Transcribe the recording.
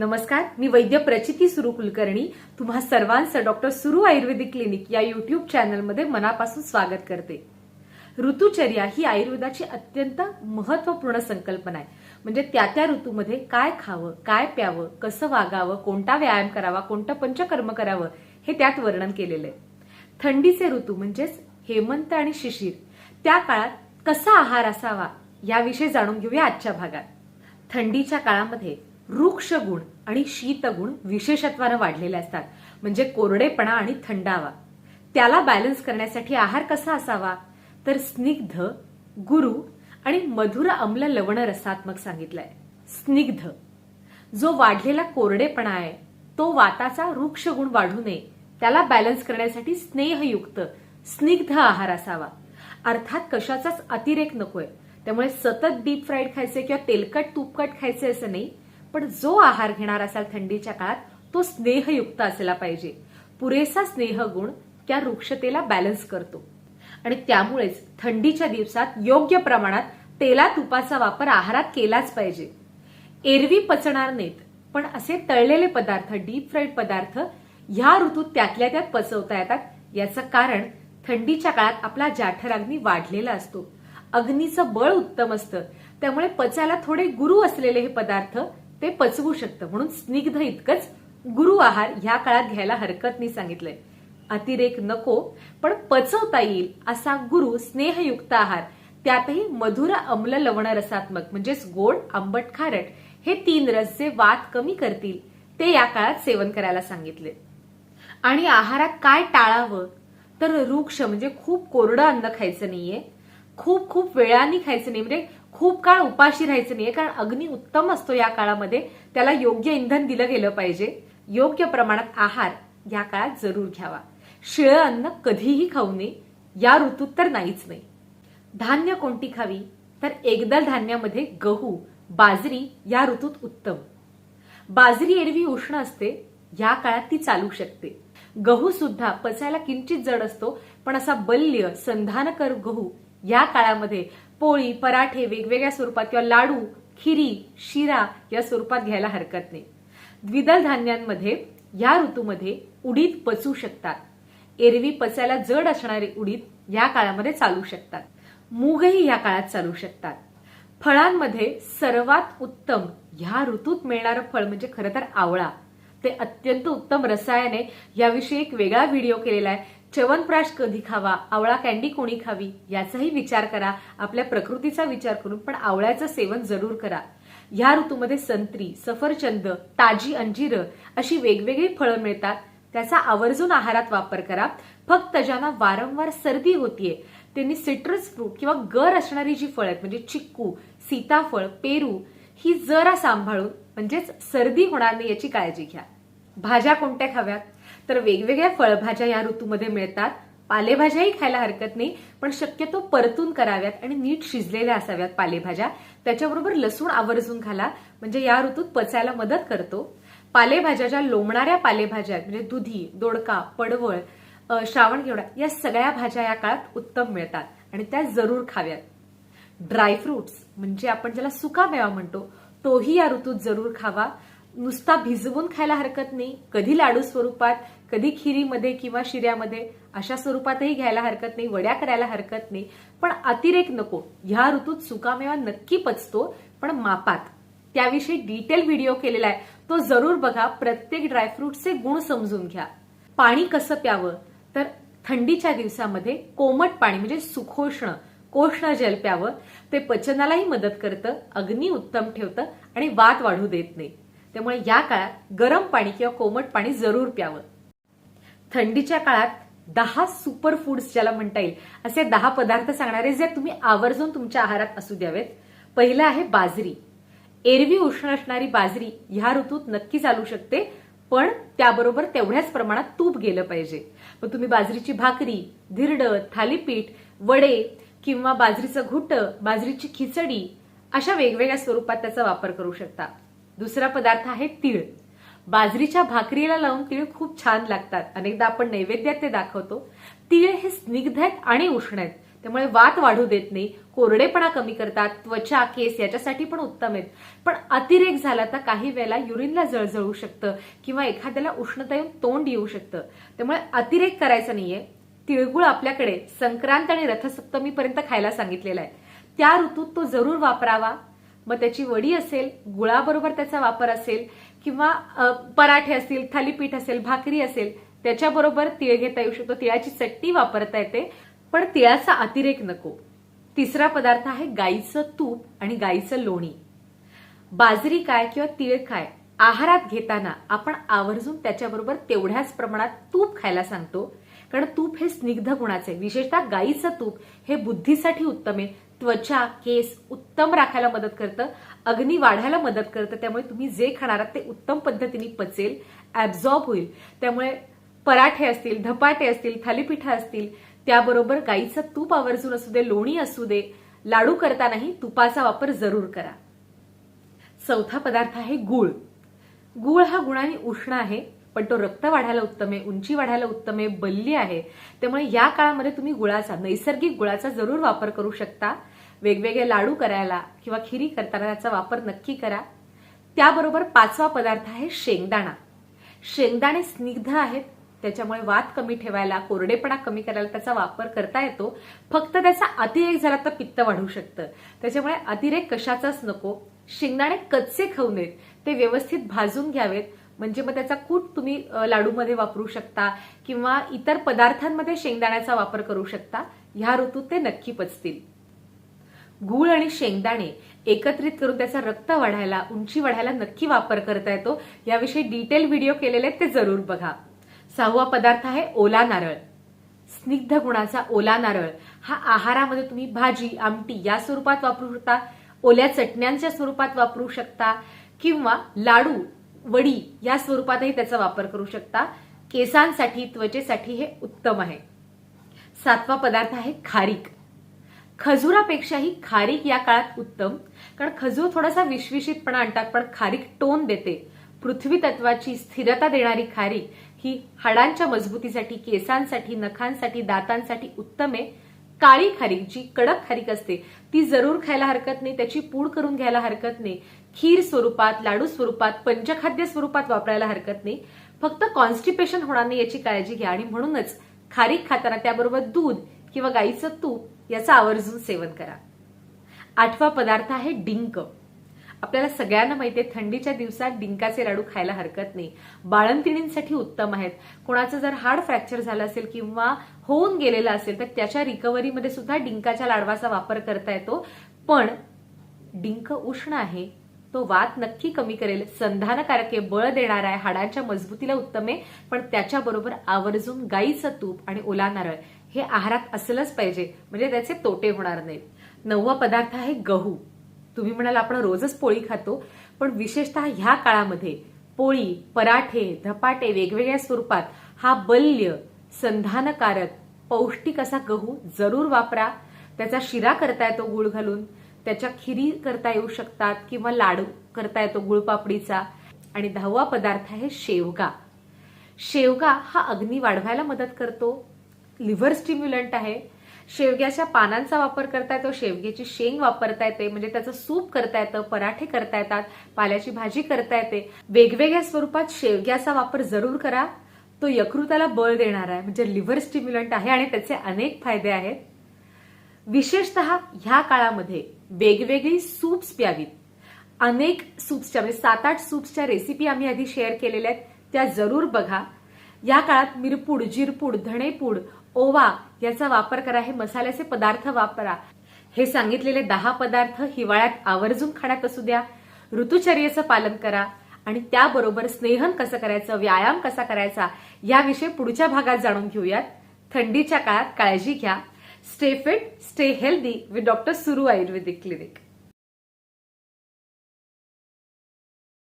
नमस्कार मी वैद्य प्रचिती सुरू कुलकर्णी तुम्हा सर्वांचं डॉक्टर सुरू आयुर्वेदिक क्लिनिक या युट्यूब चॅनलमध्ये मनापासून स्वागत करते. ऋतुचर्या ही आयुर्वेदाची अत्यंत महत्त्वपूर्ण संकल्पना आहे. म्हणजे त्या त्या ऋतूमध्ये काय खावं काय प्यावं कसं वागावं कोणता व्यायाम करावा कोणतं पंचकर्म करावं हे त्यात वर्णन केलेलं आहे. थंडीचे ऋतू म्हणजेच हेमंत आणि शिशिर. त्या काळात कसा आहार असावा याविषयी जाणून घेऊया आजच्या भागात. थंडीच्या काळामध्ये वृक्ष गुण आणि शीतगुण विशेषत्वानं वाढलेले असतात. म्हणजे कोरडेपणा आणि थंडावा. त्याला बॅलन्स करण्यासाठी आहार कसा असावा? तर स्निग्ध गुरु आणि मधुर अम्ल लवण रसात्मक सांगितलंय. स्निग्ध. जो वाढलेला कोरडेपणा आहे तो वाताचा वृक्ष गुण वाढू नये. त्याला बॅलन्स करण्यासाठी स्नेहयुक्त स्निग्ध आहार असावा. अर्थात कशाचाच अतिरेक नकोय. त्यामुळे सतत डीप फ्राईड खायचे किंवा तेलकट तुपकट खायचे असं नाही पण जो आहार घेणार असाल थंडीच्या काळात तो स्नेहयुक्त असला पाहिजे. पुरेसा स्नेह गुण त्या वृक्षतेला बॅलन्स करतो. आणि त्यामुळेच थंडीच्या दिवसात योग्य प्रमाणात तेला तुपाचा वापर आहारात केलाच पाहिजे. एरवी पचणार नाहीत पण असे तळलेले पदार्थ डीप फ्राईड पदार्थ ह्या ऋतूत त्यातल्या त्यात पचवता येतात याचं कारण थंडीच्या काळात आपला जाठराग्नी वाढलेला असतो. अग्नीचं बळ उत्तम असतं. त्यामुळे पचायला थोडे गुरु असलेले हे पदार्थ ते पचवू शकतं. म्हणून स्निग्ध इतकंच गुरु आहार ह्या काळात घ्यायला हरकत नाही सांगितलंय. अतिरेक नको पण पचवता येईल असा गुरु स्नेहयुक्त आहार. त्यातही मधुर अम्ल लवण रसात्मक म्हणजेच गोड आंबट खारट हे तीन रस जे वात कमी करतील. ते या काळात सेवन करायला सांगितले. आणि आहारात काय टाळावं? तर वृक्ष म्हणजे खूप कोरडं अन्न खायचं नाहीये. खूप खूप वेळाने खायचं नाही. म्हणजे खूप काळ उपाशी राहायचं नाहीये कारण अग्नी उत्तम असतो या काळामध्ये. त्याला योग्य इंधन दिलं गेलं पाहिजे. योग्य प्रमाणात आहार या काळात जरूर घ्यावा. शिळं अन्न कधीही खाऊ नये या ऋतूत तर नाहीच नाही. धान्य कोणती खावी? तर एकदल धान्यामध्ये गहू बाजरी या ऋतूत उत्तम. बाजरी एरवी उष्ण असते या काळात ती चालू शकते. गहू सुद्धा पचायला किंचित जड असतो पण असा बल्य संधानकर गहू या काळामध्ये पोळी पराठे वेगवेगळ्या स्वरूपात किंवा लाडू खिरी शिरा या स्वरूपात घ्यायला हरकत नाही. द्विदल धान्यांमध्ये या ऋतूमध्ये उडीद पचू शकतात. एरवी पचायला जड असणारे उडीद या काळामध्ये चालू शकतात. मूगही या काळात चालू शकतात. फळांमध्ये सर्वात उत्तम ह्या ऋतूत मिळणारं फळ म्हणजे खरं तर आवळा. ते अत्यंत उत्तम रसायने याविषयी एक वेगळा व्हिडिओ केलेला आहे. च्यवनप्राश कधी खावा आवळा कॅन्डी कोणी खावी याचाही विचार करा आपल्या प्रकृतीचा विचार करून पण आवळ्याचं सेवन जरूर करा. ह्या ऋतूमध्ये संत्री सफरचंद ताजी अंजीर अशी वेगवेगळी फळं मिळतात. त्याचा आवर्जून आहारात वापर करा. फक्त ज्यांना वारंवार सर्दी होतीये त्यांनी सिट्रस फ्रूट किंवा गर असणारी जी फळं आहेत म्हणजे चिक्कू सीताफळ पेरू ही जरा सांभाळून म्हणजेच सर्दी होणार नाही याची काळजी घ्या. भाज्या कोणत्या खाव्यात? तर वेगवेगळ्या फळभाज्या या ऋतूमध्ये मिळतात. पालेभाज्याही खायला हरकत नाही पण शक्यतो परतून कराव्यात आणि नीट शिजलेल्या असाव्यात पालेभाज्या. त्याच्याबरोबर लसूण आवर्जून घाला म्हणजे या ऋतूत पचायला मदत करतो. पालेभाज्या ज्या लोंबणाऱ्या पालेभाज्या आहेत म्हणजे दुधी दोडका पडवळ श्रावण घेवडा या सगळ्या भाज्या या काळात उत्तम मिळतात आणि त्या जरूर खाव्यात. ड्रायफ्रुट्स म्हणजे आपण ज्याला सुका मेवा म्हणतो तोही या ऋतूत जरूर खावा. नुसता भिजवून खायला हरकत नाही. कधी लाडू स्वरूपात कधी खिरीमध्ये किंवा शिऱ्यामध्ये अशा स्वरूपातही घ्यायला हरकत नाही वड्या करायला हरकत नाही. पण अतिरेक नको. ह्या ऋतूत सुकामेवा नक्की पचतो पण मापात. त्याविषयी डिटेल व्हिडिओ केलेला आहे. तो जरूर बघा. प्रत्येक ड्रायफ्रुटचे गुण समजून घ्या. पाणी कसं प्यावं? तर थंडीच्या दिवसामध्ये कोमट पाणी म्हणजे सुखोष्ण कोष्ण जल प्यावं. ते पचनालाही मदत करतं अग्नी उत्तम ठेवतं आणि वात वाढू देत नाही. त्यामुळे या काळात गरम पाणी किंवा कोमट पाणी जरूर प्यावं. थंडीच्या काळात दहा सुपर फूड्स ज्याला म्हणता येईल असे दहा पदार्थ सांगणारे जे तुम्ही आवर्जून तुमच्या आहारात असू द्यावेत. पहिलं आहे बाजरी. एरवी उष्ण असणारी बाजरी ह्या ऋतूत नक्की चालू शकते पण त्याबरोबर तेवढ्याच प्रमाणात तूप गेलं पाहिजे. मग तुम्ही बाजरीची भाकरी धिरड थालीपीठ वडे किंवा बाजरीचं घुट बाजरीची खिचडी अशा वेगवेगळ्या स्वरूपात त्याचा वापर करू शकता. दुसरा पदार्थ आहे तीळ. बाजरीच्या भाकरीला लावून तिळ खूप छान लागतात. अनेकदा आपण नैवेद्यात ते दाखवतो. तिळ हे स्निग्ध आहेत आणि उष्ण आहेत. त्यामुळे वात वाढू देत नाही. कोरडेपणा कमी करतात. त्वचा केस याच्यासाठी पण उत्तम आहेत. पण अतिरेक झाला तर काही वेळेला युरिनला जळजळू शकतं किंवा एखाद्याला उष्णता येऊन तोंड येऊ शकतं. त्यामुळे अतिरेक करायचा नाहीये. तिळगुळ आपल्याकडे संक्रांत आणि रथसप्तमीपर्यंत खायला सांगितलेला आहे. त्या ऋतूत तो जरूर वापरावा. मग त्याची वडी असेल गुळाबरोबर त्याचा वापर असेल किंवा पराठे असतील थालीपीठ असेल भाकरी असेल त्याच्याबरोबर तिळ घेता येऊ शकतो. तिळाची चटणी वापरता येते पण तिळाचा अतिरेक नको. तिसरा पदार्थ आहे गाईचं तूप आणि गाईचं लोणी. बाजरी काय किंवा तिळ काय आहारात घेताना आपण आवर्जून त्याच्याबरोबर तेवढ्याच प्रमाणात तूप खायला सांगतो. कारण तूप हे स्निग्ध गुणाचे आहे. विशेषतः गाईचं तूप हे बुद्धीसाठी उत्तम आहे. त्वचा केस उत्तम राखायला मदत करतं. अग्नी वाढायला मदत करतं. त्यामुळे तुम्ही जे खाणार आहात ते उत्तम पद्धतीने पचेल ऍब्झॉर्ब होईल. त्यामुळे पराठे असतील धपाटे असतील थालीपीठा असतील त्याबरोबर गाईचं तूप आवर्जून असू दे लोणी असू दे लाडू करतानाही तुपाचा वापर जरूर करा. चौथा पदार्थ आहे गुळ. गुळ हा गुणाने उष्ण आहे. पण तो रक्त वाढायला उत्तम आहे उंची वाढायला उत्तम आहे बल्ली आहे. त्यामुळे या काळामध्ये तुम्ही गुळाचा नैसर्गिक गुळाचा जरूर वापर करू शकता. वेगवेगळे लाडू करायला किंवा खिरी करताना त्याचा वापर नक्की करा. त्याबरोबर पाचवा पदार्थ आहे शेंगदाणा. शेंगदाणे स्निग्ध आहेत त्याच्यामुळे वात कमी ठेवायला कोरडेपणा कमी करायला त्याचा वापर करता येतो. फक्त त्याचा अतिरेक झाला तर पित्त वाढू शकतं. त्याच्यामुळे अतिरेक कशाचाच नको. शेंगदाणे कच्चे खाऊ नयेत ते व्यवस्थित भाजून घ्यावेत. म्हणजे मग त्याचा कूट तुम्ही लाडूमध्ये वापरू शकता किंवा इतर पदार्थांमध्ये शेंगदाण्याचा वापर करू शकता. ह्या ऋतूत ते नक्की पचतील. गूळ आणि शेंगदाणे एकत्रित करून त्याचा रक्त वाढायला उंची वाढायला नक्की वापर करता येतो. याविषयी डिटेल व्हिडिओ केलेले आहेत ते जरूर बघा. सहावा पदार्थ आहे ओला नारळ. स्निग्ध गुणाचा ओला नारळ. हा आहारामध्ये तुम्ही भाजी आमटी या स्वरूपात वापरू शकता. ओल्या चटण्यांच्या स्वरूपात वापरू शकता. किंवा लाडू वडी या स्वरूपातही त्याचा वापर करू शकता. केसांसाठी त्वचेसाठी हे उत्तम आहे. सातवा पदार्थ आहे खारीक. खजुरापेक्षाही खारीक या काळात उत्तम. कारण खजूर थोडासा विश्विषितपणा आणतात पण खारीक टोन देते. पृथ्वी तत्वाची स्थिरता देणारी खारीक ही हाडांच्या मजबूतीसाठी केसांसाठी नखांसाठी दातांसाठी उत्तम आहे. काळी खारीक जी कडक खारीक असते ती जरूर खायला हरकत नाही त्याची पूड करून घ्यायला हरकत नाही. खीर स्वरूपात लाडू स्वरूपात पंचखाद्य स्वरूपात वापरायला हरकत नाही. फक्त कॉन्स्टिपेशन होणार नाही याची काळजी घ्या आणि म्हणूनच खारीक खाताना त्याबरोबर दूध किंवा गाईचं तूप याचं आवर्जून सेवन करा. आठवा पदार्थ आहे डिंक. आपल्याला सगळ्यांना माहिती आहे थंडीच्या दिवसात डिंकाचे लाडू खायला हरकत नाही. बाळंतिणींसाठी उत्तम आहेत. कोणाचं जर हाड फ्रॅक्चर झालं असेल किंवा होऊन गेलेलं असेल तर त्याच्या रिकव्हरीमध्ये सुद्धा डिंकाच्या लाडवाचा वापर करता येतो. पण डिंक उष्ण आहे तो वात नक्की कमी करेल. संधानकारक आहे बळ देणार आहे हाडांच्या मजबूतीला उत्तम आहे. पण त्याच्याबरोबर आवर्जून गाईचं तूप आणि ओला नारळ हे आहारात असलंच पाहिजे. म्हणजे त्याचे तोटे होणार नाहीत. नववा पदार्थ आहे गहू. तुम्ही म्हणाल आपण रोजच पोळी खातो पण विशेषतः ह्या काळामध्ये पोळी पराठे धपाटे वेगवेगळ्या स्वरूपात हा बल्य संधानकारक पौष्टिक असा गहू जरूर वापरा. त्याचा शिरा करता येतो गुळ घालून त्याच्या खिरी करता येऊ शकतात किंवा लाडू करता येतो गुळपापडीचा. आणि दहावा पदार्थ आहे शेवगा. शेवगा हा अग्नी वाढवायला मदत करतो. लिव्हर स्टिम्युलंट आहे. शेवग्याच्या पानांचा वापर करता येतो शेवग्याची शेंग वापरता येते म्हणजे त्याचं सूप करता येतं पराठे करता येतात पाल्याची भाजी करता येते वेगवेगळ्या स्वरूपात शेवग्याचा वापर जरूर करा. तो यकृताला बळ देणार आहे म्हणजे लिव्हर स्टिम्युलंट आहे आणि त्याचे अनेक फायदे आहेत. विशेषतः ह्या काळामध्ये वेगवेगळी सूप्स प्यावीत. अनेक सूप्सच्या म्हणजे सात आठ सूप्सच्या रेसिपी आम्ही आधी शेअर केलेल्या आहेत त्या जरूर बघा. या काळात मिरपूड जिरपूड धणेपूड ओवा याचा वापर करा हे मसाल्याचे पदार्थ वापरा. हे सांगितलेले दहा पदार्थ हिवाळ्यात आवर्जून खाण्यात असू द्या. ऋतुचर्येचं पालन करा आणि त्याबरोबर स्नेहन कसं करायचं व्यायाम कसा करायचा याविषयी पुढच्या भागात जाणून घेऊयात. थंडीच्या काळात काळजी घ्या. Stay fit stay healthy with doctor Suru ayurvedic clinic.